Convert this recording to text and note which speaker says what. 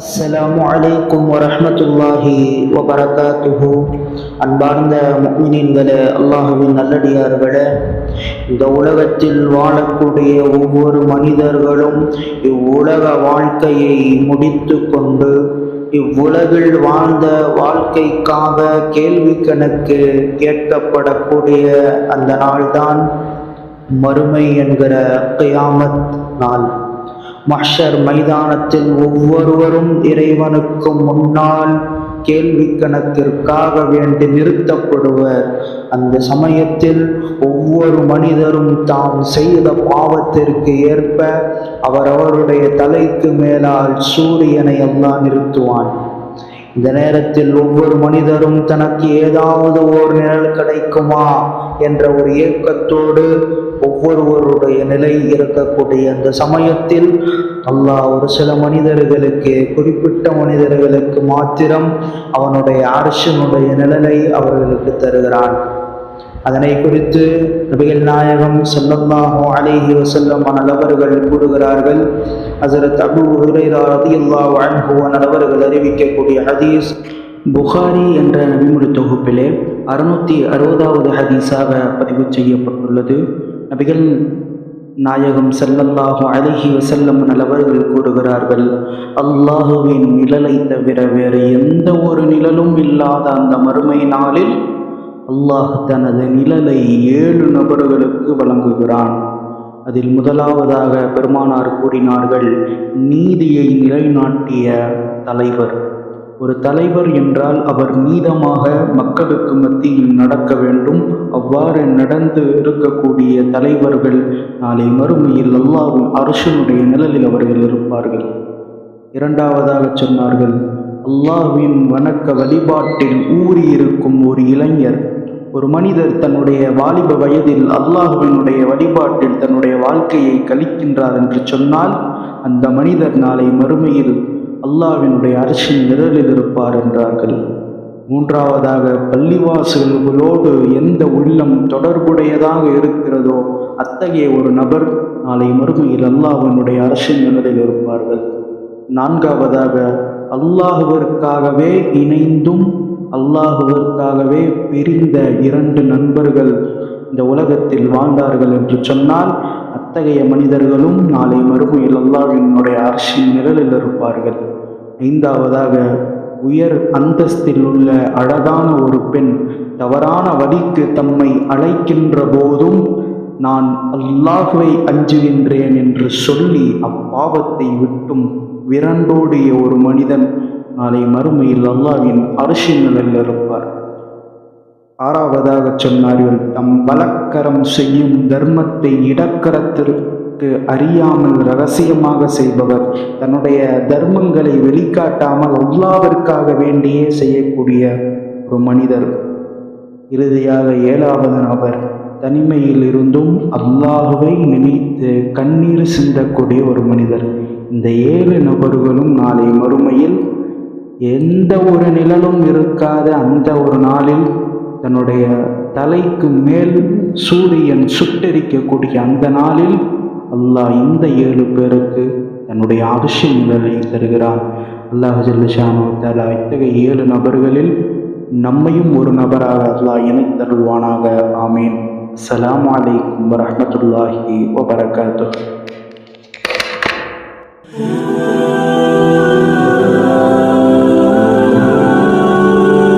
Speaker 1: அஸ்ஸலாமு அலைக்கும் வரமத்துல்லாஹி வபரகாத்துஹு. அன்பார்ந்த முக்மினின்களே அல்லாஹுவின் நல்லடியார்களே இந்த உலகத்தில் வாழக்கூடிய ஒவ்வொரு மனிதர்களும் இவ்வுலக வாழ்க்கையை முடித்து கொண்டு இவ்வுலகில் வாழ்ந்த வாழ்க்கைக்காக கேள்வி கணக்கு கேட்கப்படக்கூடிய அந்த நாள்தான் மறுமை என்கிற கியாமத் நாள். மஷர் மைதானத்தில் ஒவ்வொருவரும் இறைவனுக்கும் முன்னால் கேள்வி கணக்கிற்காக வேண்டி நிறுத்தப்படுவர். அந்த சமயத்தில் ஒவ்வொரு மனிதரும் தாம் செய்த பாவத்திற்கு ஏற்ப அவரவருடைய தலைக்கு மேலால் சூரியனை எல்லாம் நிறுத்துவான். இந்த நேரத்தில் ஒவ்வொரு மனிதரும் தனக்கு ஏதாவது ஓர் நிழல் கிடைக்குமா என்ற ஒரு ஏக்கத்தோடு ஒவ்வொருவருடைய நிலை இருக்கக்கூடிய அந்த சமயத்தில் அல்லாஹ் ஒரு சில மனிதர்களுக்கு குறிப்பிட்ட மனிதர்களுக்கு மாத்திரம் அவனுடைய அரசனுடைய நிழலை அவர்களுக்கு தருகிறான். அதனை குறித்து நபிகள் நாயகம் ஸல்லல்லாஹு அலைஹி வஸல்லம் நல்லவர்கள் கூறுகிறார்கள். ஹஸரத் அபூ ஹுரைரா அல்லா அன்ஹு நல்லவர்கள் அறிவிக்கக்கூடிய ஹதீஸ் புகாரி என்ற நபிமொழி தொகுப்பிலே அறுநூத்தி அறுபதாவது ஹதீஸாக பதிவு செய்யப்பட்டுள்ளது. நபிகள் நாயகம் ஸல்லல்லாஹு அழகிய வஸல்லம் நல்லவர்கள் கூறுகிறார்கள் அல்லாஹுவின் நிழலை தவிர வேறு எந்த ஒரு நிழலும் இல்லாத அந்த மறுமை நாளில் அல்லாஹ் தனது நிழலை ஏழு நபர்களுக்கு வழங்குகிறான். அதில் முதலாவதாக பெருமானார் கூறினார்கள் நீதியை நிலைநாட்டிய தலைவர். ஒரு தலைவர் என்றால் அவர் நீதமாக மக்களுக்கு மத்தியில் நடக்க வேண்டும். அவ்வாறு நடந்து இருக்கக்கூடிய தலைவர்கள் நாளை மறுமையில் அல்லாவும் அரசனுடைய நிழலில் அவர்கள் இருப்பார்கள். இரண்டாவதாக சொன்னார்கள் அல்லாஹ்வின் வணக்க வழிபாட்டில் ஊறி இருக்கும் ஒரு இளைஞர் ஒரு மனிதர் தன்னுடைய வாலிப வயதில் அல்லாஹுவினுடைய வழிபாட்டில் தன்னுடைய வாழ்க்கையை கழிக்கின்றார் என்று சொன்னால் அந்த மனிதர் நாளை மறுமையில் அல்லாஹ்வினுடைய அரசின் நிழலில் இருப்பார் என்றார்கள். மூன்றாவதாக பள்ளிவாசல்களோடு எந்த உள்ளம் தொடர்புடையதாக இருக்கிறதோ அத்தகைய ஒரு நபர் நாளை மறுமையில் அல்லாஹ்வினுடைய அரசின் நிழலில் இருப்பார்கள் நான்காவதாக அல்லாஹுவிற்காகவே இணைந்தும் அல்லாஹுவிற்காகவே பிரிந்த இரண்டு நண்பர்கள் இந்த உலகத்தில் வாழ்ந்தார்கள் என்று சொன்னால் அத்தகைய மனிதர்களும் நாளை மறுமையில் அல்லாவினுடைய அரசின் நிழலில் இருப்பார்கள். ஐந்தாவதாக உயர் அந்தஸ்தில் உள்ள அழகான ஒரு பெண் தவறான வழிக்கு தம்மை அழைக்கின்ற போதும் நான் அல்லாஹுவை அஞ்சுகின்றேன் என்று சொல்லி அப்பாவத்தை விட்டும் விரண்டோடிய ஒரு மனிதன் நாளை மறுமையில் அல்லாவின் அரசின் நிலையில் இருப்பார். ஆறாவதாக சொன்னார்கள் தம் பலக்கரம் செய்யும் தர்மத்தை இடக்கரத்திற்கு அறியாமல் ரகசியமாக செய்பவர். தன்னுடைய தர்மங்களை வெளிக்காட்டாமல் அல்லாவிற்காக வேண்டியே செய்யக்கூடிய ஒரு மனிதர். இறுதியாக ஏழாவது நபர் தனிமையில் இருந்தும் அல்லாஹுவை நினைத்து கண்ணீர் சிந்தக்கூடிய ஒரு மனிதர். இந்த ஏழு நபர்களும் நாளை மறுமையில் எந்த ஒரு நிழலும் இருக்காத அந்த ஒரு நாளில் தன்னுடைய தலைக்கு மேல் சூரியன் சுட்டெரிக்கக்கூடிய அந்த நாளில் அல்லாஹ் இந்த ஏழு பேருக்கு தன்னுடைய அரிசி தருகிறான். அல்லாஹ் ஜல்லிஷானோ தலா இத்தகைய ஏழு நபர்களில் நம்மையும் ஒரு நபராக அல்லாஹ் இணைத்தருள்வானாக ஆமீன். அஸ்ஸலாமு அலைக்கும் வரமத்துல்லாஹி வபரகாத்து